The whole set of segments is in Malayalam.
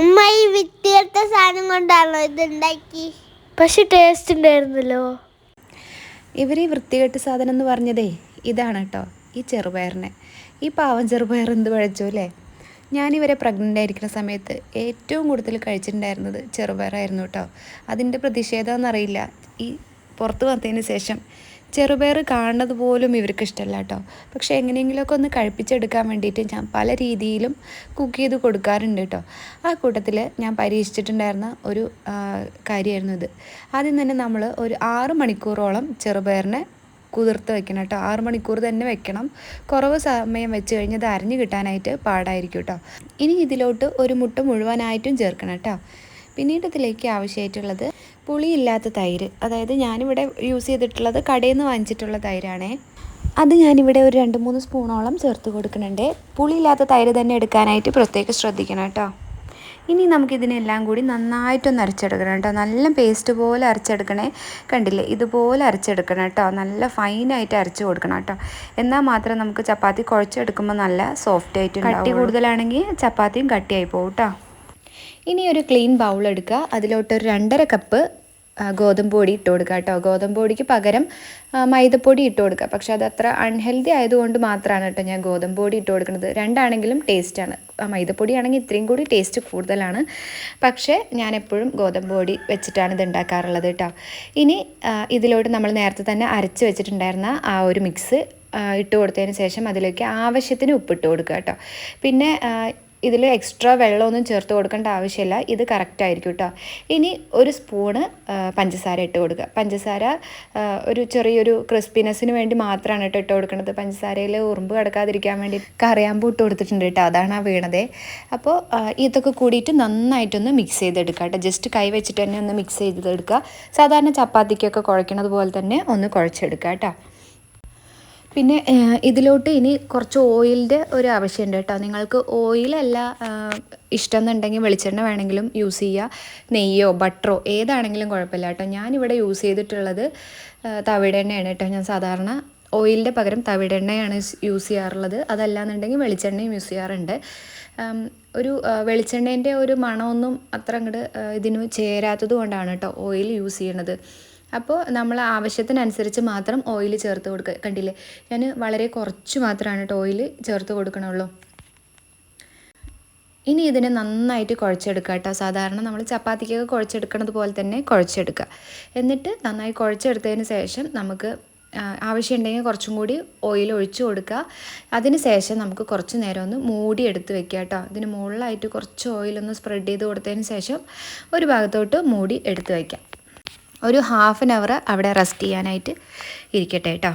ഉമ്മ ഈ വിത്തിയെടുത്ത സാധനം കൊണ്ടാണോ ഇത് ഉണ്ടാക്കി പക്ഷെ ടേസ്റ്റ് ഉണ്ടായിരുന്നല്ലോ. ഇവർ ഈ വൃത്തികെട്ട് സാധനം എന്ന് പറഞ്ഞതേ ഇതാണ് കേട്ടോ ഈ ചെറുപയറിനെ. ഈ പാവം ചെറുപയർ എന്ത് പഴച്ചു അല്ലേ? ഞാനിവരെ പ്രഗ്നന്റ് ആയിരിക്കുന്ന സമയത്ത് ഏറ്റവും കൂടുതൽ കഴിച്ചിട്ടുണ്ടായിരുന്നത് ചെറുപയറായിരുന്നു കേട്ടോ. അതിന്റെ പ്രതിഷേധമെന്നറിയില്ല ഈ പുറത്ത് വന്നതിന് ശേഷം ചെറുപയർ കാണുന്നത് പോലും ഇവർക്ക് ഇഷ്ടമല്ല കേട്ടോ. പക്ഷേ എങ്ങനെയെങ്കിലുമൊക്കെ ഒന്ന് കഴിപ്പിച്ചെടുക്കാൻ വേണ്ടിയിട്ട് ഞാൻ പല രീതിയിലും കുക്ക് ചെയ്ത് കൊടുക്കാറുണ്ട് കേട്ടോ. ആ കൂട്ടത്തിൽ ഞാൻ പരീക്ഷിച്ചിട്ടുണ്ടായിരുന്ന ഒരു കാര്യമായിരുന്നു ഇത്. ആദ്യം തന്നെ നമ്മൾ ഒരു ആറ് മണിക്കൂറോളം ചെറുപയറിനെ കുതിർത്ത് വെക്കണം കേട്ടോ. ആറ് മണിക്കൂർ തന്നെ വെക്കണം. കുറവ് സമയം വെച്ച് കഴിഞ്ഞ് അത് അരിഞ്ഞ് കിട്ടാനായിട്ട് പാടായിരിക്കും കേട്ടോ. ഇനി ഇതിലോട്ട് ഒരു മുട്ട മുഴുവനായിട്ടും ചേർക്കണം കേട്ടോ. പിന്നീട് ഇതിലേക്ക് ആവശ്യമായിട്ടുള്ളത് പുളിയില്ലാത്ത തൈര്. അതായത് ഞാനിവിടെ യൂസ് ചെയ്തിട്ടുള്ളത് കടയിൽ നിന്ന് വാങ്ങിച്ചിട്ടുള്ള തൈരാണേ. അത് ഞാനിവിടെ ഒരു രണ്ട് മൂന്ന് സ്പൂണോളം ചേർത്ത് കൊടുക്കുന്നുണ്ട്. പുളിയില്ലാത്ത തൈര് തന്നെ എടുക്കാനായിട്ട് പ്രത്യേകം ശ്രദ്ധിക്കണം കേട്ടോ. ഇനി നമുക്കിതിനെല്ലാം കൂടി നന്നായിട്ടൊന്ന് അരച്ചെടുക്കണം കേട്ടോ. നല്ല പേസ്റ്റ് പോലെ അരച്ചെടുക്കണേ. കണ്ടില്ലേ? ഇതുപോലെ അരച്ചെടുക്കണം കേട്ടോ. നല്ല ഫൈനായിട്ട് അരച്ച് കൊടുക്കണം കേട്ടോ. എന്നാൽ മാത്രം നമുക്ക് ചപ്പാത്തി കുഴച്ചെടുക്കുമ്പോൾ നല്ല സോഫ്റ്റ് ആയിട്ട് കട്ടി കൂടുതലാണെങ്കിൽ ചപ്പാത്തിയും കട്ടിയായി പോകും കേട്ടോ. ഇനി ഒരു ക്ലീൻ ബൗൾ എടുക്കുക. അതിലോട്ട് ഒരു രണ്ടര കപ്പ് ഗോതമ്പ് പൊടി ഇട്ട് കൊടുക്കുക കേട്ടോ. ഗോതമ്പ് പൊടിക്ക് പകരം മൈദപ്പൊടി ഇട്ട് കൊടുക്കുക. പക്ഷേ അത് അത്ര അൺഹെൽത്തി ആയതുകൊണ്ട് മാത്രമാണ് കേട്ടോ ഞാൻ ഗോതമ്പ് പൊടി ഇട്ട് കൊടുക്കുന്നത്. രണ്ടാണെങ്കിലും ടേസ്റ്റാണ് മൈദപ്പൊടി ആണെങ്കിൽ ഇത്രയും കൂടി ടേസ്റ്റ് കൂടുതലാണ്. പക്ഷേ ഞാൻ എപ്പോഴും ഗോതമ്പ് പൊടി വെച്ചിട്ടാണ് ഇത് ഉണ്ടാക്കാറുള്ളത് കേട്ടോ. ഇനി ഇതിലോട്ട് നമ്മൾ നേരത്തെ തന്നെ അരച്ച് വെച്ചിട്ടുണ്ടായിരുന്ന ആ ഒരു മിക്സ് ഇട്ട് കൊടുത്തതിന് ശേഷം അതിലേക്ക് ആവശ്യത്തിന് ഉപ്പിട്ട് കൊടുക്കുക കേട്ടോ. പിന്നെ ഇതിൽ എക്സ്ട്രാ വെള്ളമൊന്നും ചേർത്ത് കൊടുക്കേണ്ട ആവശ്യമില്ല. ഇത് കറക്റ്റ് ആയിരിക്കും കേട്ടോ ഇനി ഒരു സ്പൂണ് പഞ്ചസാര ഇട്ട് കൊടുക്കുക. പഞ്ചസാര ഒരു ചെറിയൊരു ക്രിസ്പിനെസ്സിന് വേണ്ടി മാത്രമാണ് കേട്ടോ ഇട്ട് കൊടുക്കുന്നത് പഞ്ചസാരയിൽ ഉറുമ്പ് കിടക്കാതിരിക്കാൻ വേണ്ടി കറിയാമ്പൂ ഇട്ട് കൊടുത്തിട്ടുണ്ട് കേട്ടോ അതാണ് ആ വീണതേ. അപ്പോൾ ഇതൊക്കെ കൂടിയിട്ട് നന്നായിട്ടൊന്ന് മിക്സ് ചെയ്തെടുക്കുക കേട്ടോ ജസ്റ്റ് കൈ വെച്ചിട്ട് തന്നെ ഒന്ന് മിക്സ് ചെയ്തെടുക്കുക. സാധാരണ ചപ്പാത്തിക്കൊക്കെ കുഴക്കണത് പോലെ തന്നെ ഒന്ന് കുഴച്ചെടുക്കുക കേട്ടോ പിന്നെ ഇതിലോട്ട് ഇനി കുറച്ച് ഓയിലിന്റെ ഒരു ആവശ്യമുണ്ട് കേട്ടോ. നിങ്ങൾക്ക് ഓയിലല്ല ഇഷ്ടം എന്നുണ്ടെങ്കിൽ വെളിച്ചെണ്ണ വേണമെങ്കിലും യൂസ് ചെയ്യുക. നെയ്യോ ബട്ടറോ ഏതാണെങ്കിലും കുഴപ്പമില്ല കേട്ടോ. ഞാനിവിടെ യൂസ് ചെയ്തിട്ടുള്ളത് ആഹ്, തവിടെണ്ണയാണ് കേട്ടോ. ഞാൻ സാധാരണ ഓയിലിന്റെ പകരം തവിടെണ്ണയാണ് യൂസ് ചെയ്യാറുള്ളത്. അതല്ലാന്നുണ്ടെങ്കിൽ വെളിച്ചെണ്ണയും യൂസ് ചെയ്യാറുണ്ട്. ഒരു വെളിച്ചെണ്ണേന്റെ ഒരു മണമൊന്നും അത്ര അങ്ങോട്ട് ഇതിന് ചേരാത്തത് കൊണ്ടാണ് കേട്ടോ ഓയിൽ യൂസ് ചെയ്യണത്. അപ്പോൾ നമ്മൾ ആവശ്യത്തിനനുസരിച്ച് മാത്രം ഓയിൽ ചേർത്ത് കൊടുക്കുക കണ്ടില്ലേ? ഞാൻ വളരെ കുറച്ച് മാത്രമാണ് കേട്ടോ ഓയിൽ ചേർത്ത് കൊടുക്കണുള്ളൂ. ഇനി ഇതിനെ നന്നായിട്ട് കുഴച്ചെടുക്കുക കേട്ടോ സാധാരണ നമ്മൾ ചപ്പാത്തിക്കൊക്കെ കുഴച്ചെടുക്കുന്നത് പോലെ തന്നെ കുഴച്ചെടുക്കുക എന്നിട്ട് നന്നായി കുഴച്ചെടുത്തതിന് ശേഷം നമുക്ക് ആവശ്യമുണ്ടെങ്കിൽ കുറച്ചും കൂടി ഓയിൽ ഒഴിച്ചു കൊടുക്കുക അതിന് ശേഷം നമുക്ക് കുറച്ച് നേരം ഒന്ന് മൂടി എടുത്ത് വെക്കുക കേട്ടോ ഇതിന് മുകളിലായിട്ട് കുറച്ച് ഓയിലൊന്ന് സ്പ്രെഡ് ചെയ്ത് കൊടുത്തതിന് ശേഷം ഒരു ഭാഗത്തോട്ട് മൂടി എടുത്ത് വയ്ക്കാം ഒരു ഹാഫ് ആൻ അവർ അവിടെ റെസ്റ്റ് ചെയ്യാനായിട്ട് ഇരിക്കട്ടെ കേട്ടോ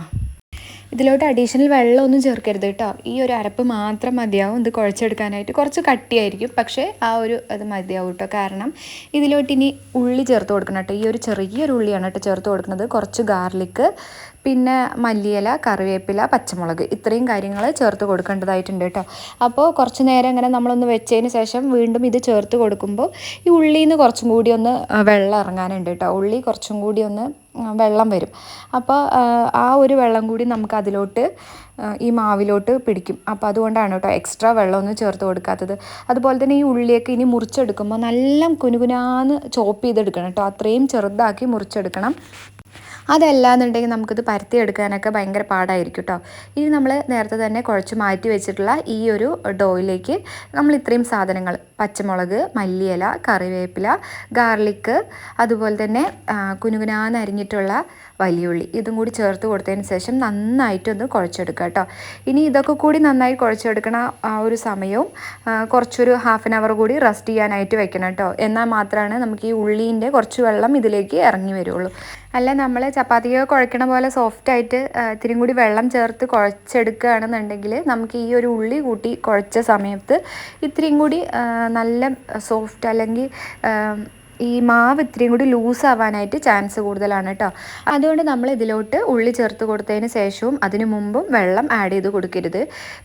ഇതിലോട്ട് അഡീഷണൽ വെള്ളമൊന്നും ചേർക്കരുത് കേട്ടോ. ഈ ഒരു അരപ്പ് മാത്രം മതിയാവും. ഇത് കുഴച്ചെടുക്കാനായിട്ട് കുറച്ച് കട്ടിയായിരിക്കും. പക്ഷേ ആ ഒരു അത് മതിയാവും കേട്ടോ. കാരണം ഇതിലോട്ട് ഇനി ഉള്ളി ചേർത്ത് കൊടുക്കണം കേട്ടോ. ഈ ഒരു ചെറിയൊരു ഉള്ളിയാണ് കേട്ടോ ചേർത്ത് കൊടുക്കുന്നത്. കുറച്ച് ഗാർലിക്ക് പിന്നെ മല്ലിയില കറിവേപ്പില പച്ചമുളക് ഇത്രയും കാര്യങ്ങൾ ചേർത്ത് കൊടുക്കേണ്ടതായിട്ടുണ്ട് കേട്ടോ. അപ്പോൾ കുറച്ച് നേരം ഇങ്ങനെ നമ്മളൊന്ന് വെച്ചതിന് ശേഷം വീണ്ടും ഇത് ചേർത്ത് കൊടുക്കുമ്പോൾ ഈ ഉള്ളിയിൽ നിന്ന് കുറച്ചും കൂടി ഒന്ന് വെള്ളം ഇറങ്ങാനുണ്ട് കേട്ടോ. ഉള്ളി കുറച്ചും കൂടി ഒന്ന് വെള്ളം വരും. അപ്പോൾ ആ, ഒരു വെള്ളം കൂടി നമുക്ക് അതിലോട്ട് ഈ മാവിലോട്ട് പിടിക്കും. അപ്പോൾ അതുകൊണ്ടാണ് കേട്ടോ എക്സ്ട്രാ വെള്ളമൊന്നും ചേർത്ത് കൊടുക്കാത്തത്. അതുപോലെ തന്നെ ഈ ഉള്ളിയൊക്കെ ഇനി മുറിച്ചെടുക്കുമ്പോൾ നല്ല കുനുകുനാന്ന് ചോപ്പ് ചെയ്തെടുക്കണം കേട്ടോ. അത്രയും ചെറുതാക്കി മുറിച്ചെടുക്കണം. അതല്ലാന്നുണ്ടെങ്കിൽ നമുക്കിത് പരത്തിയെടുക്കാനൊക്കെ ഭയങ്കര പാടായിരിക്കും കേട്ടോ ഇനി നമ്മൾ നേരത്തെ തന്നെ കുഴച്ച് മാറ്റി വെച്ചിട്ടുള്ള ഈ ഒരു ഡോയിലേക്ക് നമ്മൾ ഇത്രയും സാധനങ്ങൾ പച്ചമുളക് മല്ലിയില കറിവേപ്പില ഗാർലിക്ക് അതുപോലെ തന്നെ കുനുകുനാന്ന് അരിഞ്ഞിട്ടുള്ള വലിയുള്ളി ഇതും കൂടി ചേർത്ത് കൊടുത്തതിന് ശേഷം നന്നായിട്ടൊന്ന് കുഴച്ചെടുക്കുക കേട്ടോ ഇനി ഇതൊക്കെ കൂടി നന്നായി കുഴച്ചെടുക്കണ ആ ഒരു സമയവും കുറച്ചൊരു ഹാഫ് ആൻ അവർ കൂടി റെസ്റ്റ് ചെയ്യാനായിട്ട് വെക്കണം കേട്ടോ എന്നാൽ മാത്രമാണ് നമുക്ക് ഈ ഉള്ളീന്റെ കുറച്ച് വെള്ളം ഇതിലേക്ക് ഇറങ്ങി വരുള്ളൂ. അല്ല നമ്മൾ ചപ്പാത്തിക്ക് കുഴക്കണ പോലെ സോഫ്റ്റ് ആയിട്ട് ആ, കൂടി വെള്ളം ചേർത്ത് കുഴച്ചെടുക്കുകയാണെന്നുണ്ടെങ്കിൽ നമുക്ക് ഈ ഒരു ഉള്ളി കൂട്ടി കുഴച്ച സമയത്ത് ഇത്തിരിയും കൂടി നല്ല സോഫ്റ്റ് അല്ലെങ്കിൽ ഈ മാവ് ഇത്രയും കൂടി ലൂസ് ആവാനായിട്ട് ചാൻസ് കൂടുതലാണ് കേട്ടോ അതുകൊണ്ട് നമ്മൾ ഇതിലോട്ട് ഉള്ളി ചേർത്ത് കൊടുത്തതിന് ശേഷവും അതിന് മുമ്പും വെള്ളം ആഡ് ചെയ്ത് കൊടുക്കരുത്.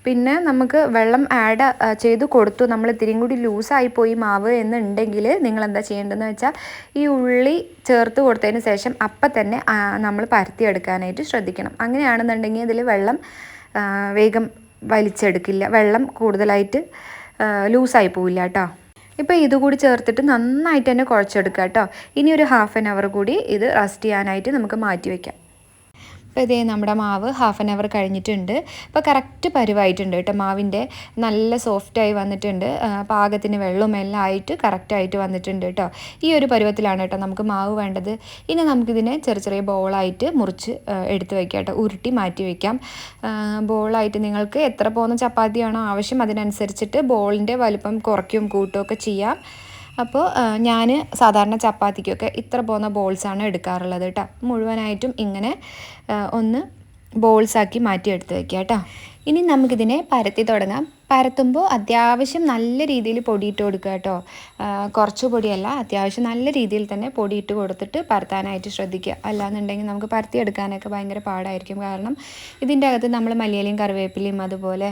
പിന്നെ നമുക്ക് വെള്ളം ആഡ് ചെയ്ത് കൊടുത്തു. നമ്മൾ ഇത്തിരിയും കൂടി ലൂസായി പോയി മാവ് എന്നുണ്ടെങ്കിൽ നിങ്ങൾ എന്താ ചെയ്യേണ്ടതെന്ന് വെച്ചാൽ ഈ ഉള്ളി ചേർത്ത് കൊടുത്തതിന് ശേഷം അപ്പം തന്നെ നമ്മൾ പരത്തിയെടുക്കാനായിട്ട് ശ്രദ്ധിക്കണം. അങ്ങനെയാണെന്നുണ്ടെങ്കിൽ ഇതിൽ വെള്ളം വേഗം വലിച്ചെടുക്കില്ല. വെള്ളം കൂടുതലായിട്ട് ലൂസായി പോവില്ല കേട്ടോ ഇപ്പോൾ ഇതുകൂടി ചേർത്തിട്ട് നന്നായിട്ട് തന്നെ കുഴച്ചെടുക്കുക കേട്ടോ ഇനി ഒരു ഹാഫ് ആൻ അവർ കൂടി ഇത് റസ്റ്റ് ചെയ്യാനായിട്ട് നമുക്ക് മാറ്റി വയ്ക്കാം അപ്പോൾ ഇതേ നമ്മുടെ മാവ് ഹാഫ് ആൻ അവർ കഴിഞ്ഞിട്ടുണ്ട്. അപ്പോൾ കറക്റ്റ് പരുവായിട്ടുണ്ട് കേട്ടോ. മാവിന്റെ നല്ല സോഫ്റ്റായി വന്നിട്ടുണ്ട്. പാകത്തിന് വെള്ളവും എല്ലാം ആയിട്ട് കറക്റ്റായിട്ട് വന്നിട്ടുണ്ട് കേട്ടോ. ഈ ഒരു പരുവത്തിലാണ് കേട്ടോ നമുക്ക് മാവ് വേണ്ടത്. ഇനി നമുക്കിതിനെ ചെറിയ ചെറിയ ബോളായിട്ട് മുറിച്ച് എടുത്ത് വയ്ക്കാം കേട്ടോ. ഉരുട്ടി മാറ്റി വയ്ക്കാം ബോളായിട്ട് നിങ്ങൾക്ക് എത്ര പോകുന്ന ചപ്പാത്തിയാണോ ആവശ്യം അതിനനുസരിച്ചിട്ട് ബോളിന്റെ വലുപ്പം കുറയ്ക്കും കൂട്ടുകയൊക്കെ ചെയ്യാം. അപ്പോൾ ഞാൻ സാധാരണ ചപ്പാത്തിക്കൊക്കെ ഇത്ര പോകുന്ന ബോൾസാണ് എടുക്കാറുള്ളത് കേട്ടോ മുഴുവനായിട്ടും ഇങ്ങനെ ഒന്ന് ബോൾസാക്കി മാറ്റി എടുത്ത് വയ്ക്കുക കേട്ടോ ഇനി നമുക്കിതിനെ പരത്തി തുടങ്ങാം. പരത്തുമ്പോൾ അത്യാവശ്യം നല്ല രീതിയിൽ പൊടിയിട്ട് കൊടുക്കുക കേട്ടോ. കുറച്ച് പൊടിയല്ല അത്യാവശ്യം നല്ല രീതിയിൽ തന്നെ പൊടിയിട്ട് കൊടുത്തിട്ട് പരത്താനായിട്ട് ശ്രദ്ധിക്കുക. അല്ലാന്നുണ്ടെങ്കിൽ നമുക്ക് പരത്തിയെടുക്കാനൊക്കെ ഭയങ്കര പാടായിരിക്കും. കാരണം ഇതിന്റെ അകത്ത് നമ്മൾ മല്ലിയിലയും കറിവേപ്പിലയും അതുപോലെ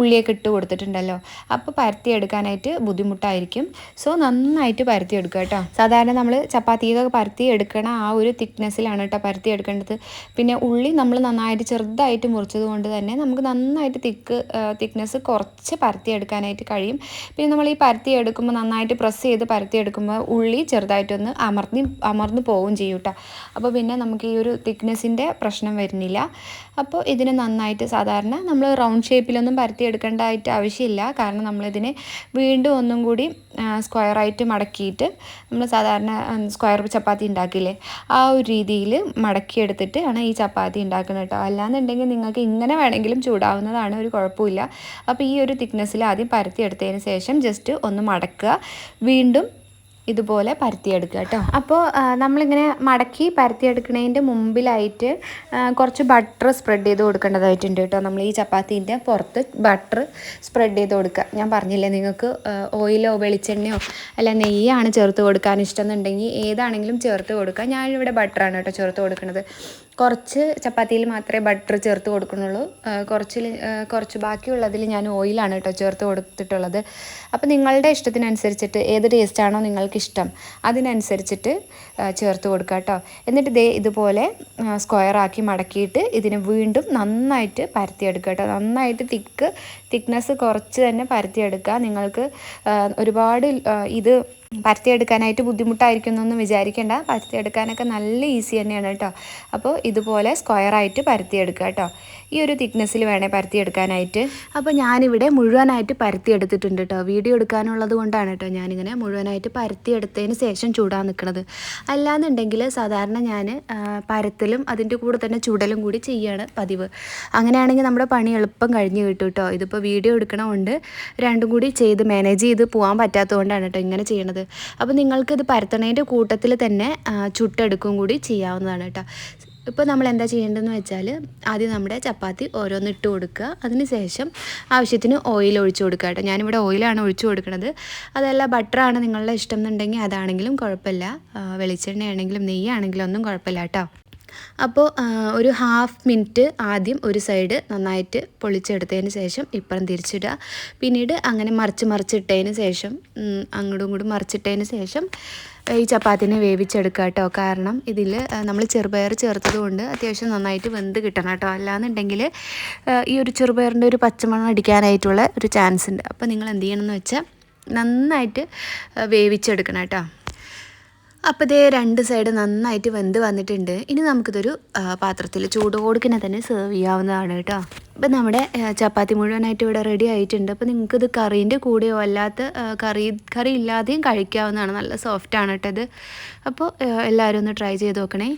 ഉള്ളിയൊക്കെ ഇട്ട് കൊടുത്തിട്ടുണ്ടല്ലോ. അപ്പോൾ പരത്തിയെടുക്കാനായിട്ട് ബുദ്ധിമുട്ടായിരിക്കും. സോ നന്നായിട്ട് പരത്തിയെടുക്കുക കേട്ടോ. സാധാരണ നമ്മൾ ചപ്പാത്തിയൊക്കെ പരത്തി എടുക്കണ ആ ഒരു തിക്നെസ്സിലാണ് കേട്ടോ പരത്തി എടുക്കേണ്ടത് പിന്നെ ഉള്ളി നമ്മൾ നന്നായിട്ട് ചെറുതായിട്ട് മുറിച്ചത് കൊണ്ട് തന്നെ നമുക്ക് നന്നായിട്ട് തിക്ക് തിക്നെസ് കുറച്ച് പരത്തിയെടുക്കാനായിട്ട് കഴിയും. പിന്നെ നമ്മൾ ഈ പരത്തി എടുക്കുമ്പോൾ നന്നായിട്ട് പ്രസ് ചെയ്ത് പരത്തി എടുക്കുമ്പോൾ ഉള്ളി ചെറുതായിട്ടൊന്ന് അമർന്നി അമർന്ന് പോവുകയും ചെയ്യും കേട്ടോ അപ്പോൾ പിന്നെ നമുക്ക് ഈ ഒരു തിക്നെസ്സിന്റെ പ്രശ്നം വരുന്നില്ല. അപ്പോൾ ഇതിന് നന്നായിട്ട് സാധാരണ നമ്മൾ റൗണ്ട് ഷേപ്പിലൊന്നും പരത്തി എടുക്കേണ്ടതായിട്ട് ആവശ്യമില്ല. കാരണം നമ്മളിതിനെ വീണ്ടും ഒന്നും കൂടി സ്ക്വയറായിട്ട് മടക്കിയിട്ട് നമ്മൾ സാധാരണ സ്ക്വയർ ചപ്പാത്തി ഉണ്ടാക്കില്ലേ? ആ ഒരു രീതിയിൽ മടക്കിയെടുത്തിട്ട് ആണ് ഈ ചപ്പാത്തി ഉണ്ടാക്കുന്നത് കേട്ടോ. അല്ലാന്നുണ്ടെങ്കിൽ നിങ്ങൾക്ക് ഇങ്ങനെ വേണമെങ്കിലും ചൂടാവുന്നതാണ് ഒരു കുഴപ്പമില്ല. അപ്പോൾ ഈ ഒരു തിക്നെസ്സിൽ ആദ്യം പരത്തിയെടുത്തതിന് ശേഷം ജസ്റ്റ് ഒന്ന് മടക്കുക. വീണ്ടും ഇതുപോലെ പരത്തിയെടുക്കുക കേട്ടോ. അപ്പോൾ നമ്മളിങ്ങനെ മടക്കി പരത്തിയെടുക്കുന്നതിന്റെ മുമ്പിലായിട്ട് കുറച്ച് ബട്ടർ സ്പ്രെഡ് ചെയ്ത് കൊടുക്കേണ്ടതായിട്ടുണ്ട് കേട്ടോ. നമ്മൾ ഈ ചപ്പാത്തീന്റെ പുറത്ത് ബട്ടർ സ്പ്രെഡ് ചെയ്ത് കൊടുക്കുക. ഞാൻ പറഞ്ഞില്ലേ നിങ്ങൾക്ക് ഓയിലോ വെളിച്ചെണ്ണയോ അല്ല നെയ്യാണ് ചേർത്ത് കൊടുക്കാൻ ഇഷ്ടം എന്നുണ്ടെങ്കിൽ ഏതാണെങ്കിലും ചേർത്ത് കൊടുക്കുക. ഞാനിവിടെ ബട്ടറാണ് കേട്ടോ ചേർത്ത് കൊടുക്കുന്നത്. കുറച്ച് ചപ്പാത്തിയിൽ മാത്രമേ ബട്ടർ ചേർത്ത് കൊടുക്കുന്നുള്ളൂ. കുറച്ച് കുറച്ചിൽ കുറച്ച് ബാക്കിയുള്ളതിൽ ഞാൻ ഓയിലാണ് കേട്ടോ ചേർത്ത് കൊടുത്തിട്ടുള്ളത്. അപ്പോൾ നിങ്ങളുടെ ഇഷ്ടത്തിനനുസരിച്ചിട്ട് ഏത് ടേസ്റ്റാണോ നിങ്ങൾക്ക് ഇഷ്ടം അതിനനുസരിച്ചിട്ട് ചേർത്ത് കൊടുക്കുക കേട്ടോ എന്നിട്ട് ദേ ഇതുപോലെ സ്ക്വയറാക്കി മടക്കിയിട്ട് ഇതിനെ വീണ്ടും നന്നായിട്ട് പരത്തിയെടുക്കുക കേട്ടോ നന്നായിട്ട് തിക്ക് തിക്നെസ് കുറച്ച് തന്നെ പരത്തിയെടുക്കുക നിങ്ങൾക്ക് ഒരുപാട് ഇത് പരത്തിയെടുക്കാനായിട്ട് ബുദ്ധിമുട്ടായിരിക്കും എന്നൊന്നും വിചാരിക്കേണ്ട. പരത്തിയെടുക്കാനൊക്കെ നല്ല ഈസി തന്നെയാണ് കേട്ടോ. അപ്പോൾ ഇതുപോലെ സ്ക്വയറായിട്ട് പരത്തിയെടുക്കുക കേട്ടോ. ഈ ഒരു തിക്നെസ്സിൽ വേണേൽ പരത്തിയെടുക്കാനായിട്ട്. അപ്പോൾ ഞാനിവിടെ മുഴുവനായിട്ട് പരത്തിയെടുത്തിട്ടുണ്ട് കേട്ടോ. വീഡിയോ എടുക്കാനുള്ളത് കൊണ്ടാണ് കേട്ടോ ഞാനിങ്ങനെ മുഴുവനായിട്ട് പരത്തിയെടുത്തതിന് ശേഷം ചൂടാൻ നിൽക്കുന്നത്. അല്ലാന്നുണ്ടെങ്കിൽ സാധാരണ ഞാൻ പരത്തലും അതിന്റെ കൂടെ തന്നെ ചൂടലും കൂടി ചെയ്യാണ് പതിവ്. അങ്ങനെയാണെങ്കിൽ നമ്മുടെ പണി എളുപ്പം കഴിഞ്ഞ് കിട്ടും കേട്ടോ. ഇതിപ്പോൾ വീഡിയോ എടുക്കണമുണ്ട്. രണ്ടും കൂടി ചെയ്ത് മാനേജ് ചെയ്ത് പോകാൻ പറ്റാത്തതുകൊണ്ടാണ് കേട്ടോ ഇങ്ങനെ ചെയ്യണത്. അപ്പോൾ നിങ്ങൾക്കിത് പരത്തണേന്റെ കൂട്ടത്തിൽ തന്നെ ചുട്ടെടുക്കും കൂടി ചെയ്യാവുന്നതാണ് കേട്ടോ ഇപ്പോൾ നമ്മൾ എന്താ ചെയ്യേണ്ടതെന്ന് വെച്ചാൽ ആദ്യം നമ്മുടെ ചപ്പാത്തി ഓരോന്ന് ഇട്ട് കൊടുക്കുക. അതിനുശേഷം ആവശ്യത്തിന് ഓയിൽ ഒഴിച്ചു കൊടുക്കുക കേട്ടോ ഞാനിവിടെ ഓയിലാണ് ഒഴിച്ചു കൊടുക്കുന്നത് അതല്ല ബട്ടറാണ് നിങ്ങളുടെ ഇഷ്ടം എന്നുണ്ടെങ്കിൽ അതാണെങ്കിലും കുഴപ്പമില്ല. വെളിച്ചെണ്ണയാണെങ്കിലും നെയ്യാണെങ്കിലും ഒന്നും കുഴപ്പമില്ല കേട്ടോ അപ്പോൾ ഒരു ഹാഫ് മിനിറ്റ് ആദ്യം ഒരു സൈഡ് നന്നായിട്ട് പൊളിച്ചെടുത്തതിന് ശേഷം ഇപ്പുറം തിരിച്ചിടുക. പിന്നീട് അങ്ങനെ മറിച്ച് മറിച്ചിട്ടതിന് ശേഷം അങ്ങോട്ടും ഇങ്ങോട്ടും മറിച്ചിട്ടതിന് ശേഷം ഈ ചപ്പാത്തിനെ വേവിച്ചെടുക്കുക കേട്ടോ. കാരണം ഇതിൽ നമ്മൾ ചെറുപയർ ചേർത്തത് കൊണ്ട് അത്യാവശ്യം നന്നായിട്ട് വെന്ത് കിട്ടണം കേട്ടോ. അല്ലാന്നുണ്ടെങ്കിൽ ഈ ഒരു ചെറുപയറിന്റെ ഒരു പച്ചമണം അടിക്കാനായിട്ടുള്ള ഒരു ചാൻസ് ഉണ്ട്. അപ്പോൾ നിങ്ങൾ എന്ത് ചെയ്യണമെന്ന് വെച്ചാൽ നന്നായിട്ട് വേവിച്ചെടുക്കണം കേട്ടോ. അപ്പോൾ ഇതേ രണ്ട് സൈഡ് നന്നായിട്ട് വെന്ത് വന്നിട്ടുണ്ട്. ഇനി നമുക്കിതൊരു പാത്രത്തിൽ ചൂടോടുക്കിനെ തന്നെ സെർവ് ചെയ്യാവുന്നതാണ് കേട്ടോ. അപ്പോൾ നമ്മുടെ ചപ്പാത്തി മുഴുവനായിട്ട് ഇവിടെ റെഡി ആയിട്ടുണ്ട്. അപ്പോൾ നിങ്ങൾക്കിത് കറീന്റെ കൂടെയോ അല്ലാത്ത കറി കറി ഇല്ലാതെയും കഴിക്കാവുന്നതാണ്. നല്ല സോഫ്റ്റാണ് കേട്ടത് അപ്പോൾ എല്ലാവരും ഒന്ന് ട്രൈ ചെയ്ത് നോക്കണേ.